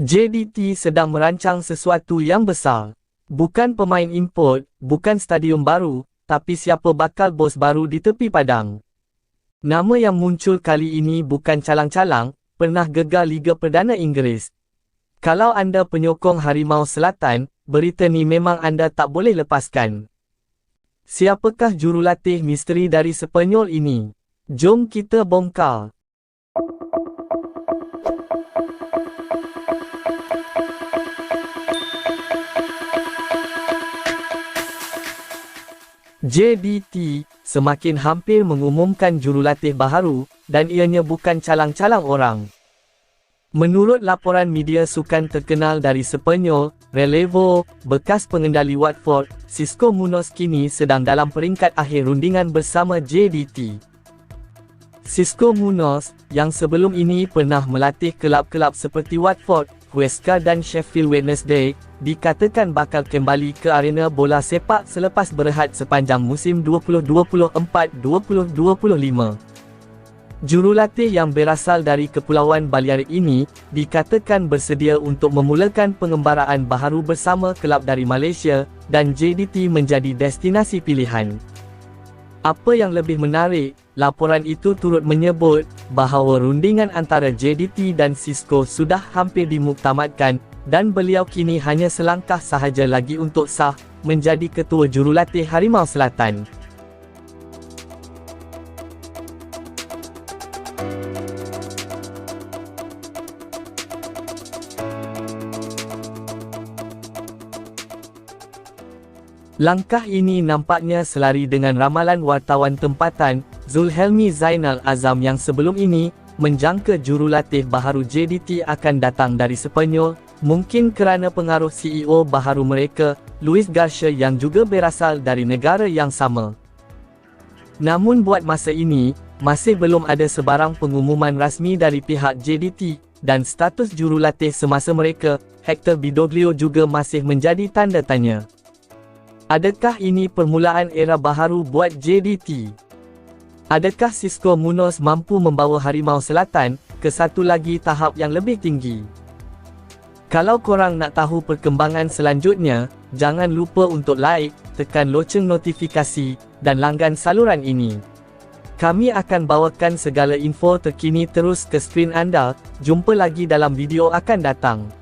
JDT sedang merancang sesuatu yang besar. Bukan pemain import, bukan stadium baru, tapi siapa bakal bos baru di tepi padang. Nama yang muncul kali ini bukan calang-calang, pernah gegar Liga Perdana Inggeris. Kalau anda penyokong Harimau Selatan, berita ni memang anda tak boleh lepaskan. Siapakah jurulatih misteri dari Sepanyol ini? Jom kita bongkar. JDT semakin hampir mengumumkan jurulatih baharu dan ianya bukan calang-calang orang. Menurut laporan media sukan terkenal dari Sepanyol, Relevo, bekas pengendali Watford, Cisco Munoz kini sedang dalam peringkat akhir rundingan bersama JDT. Cisco Munoz, yang sebelum ini pernah melatih kelab-kelab seperti Watford, Huesca dan Sheffield Wednesday, dikatakan bakal kembali ke arena bola sepak selepas berehat sepanjang musim 2024-2025. Jurulatih yang berasal dari Kepulauan Balearic ini, dikatakan bersedia untuk memulakan pengembaraan baharu bersama kelab dari Malaysia, dan JDT menjadi destinasi pilihan. Apa yang lebih menarik, laporan itu turut menyebut bahawa rundingan antara JDT dan Cisco sudah hampir dimuktamadkan dan beliau kini hanya selangkah sahaja lagi untuk sah menjadi ketua jurulatih Harimau Selatan. Langkah ini nampaknya selari dengan ramalan wartawan tempatan, Zulhelmi Zainal Azam yang sebelum ini, menjangka jurulatih baharu JDT akan datang dari Sepanyol, mungkin kerana pengaruh CEO baharu mereka, Luis Garcia yang juga berasal dari negara yang sama. Namun buat masa ini, masih belum ada sebarang pengumuman rasmi dari pihak JDT, dan status jurulatih semasa mereka, Hector Bidoglio juga masih menjadi tanda tanya. Adakah ini permulaan era baharu buat JDT? Adakah Cisco Munoz mampu membawa Harimau Selatan ke satu lagi tahap yang lebih tinggi? Kalau korang nak tahu perkembangan selanjutnya, jangan lupa untuk like, tekan loceng notifikasi, dan langgan saluran ini. Kami akan bawakan segala info terkini terus ke skrin anda, jumpa lagi dalam video akan datang.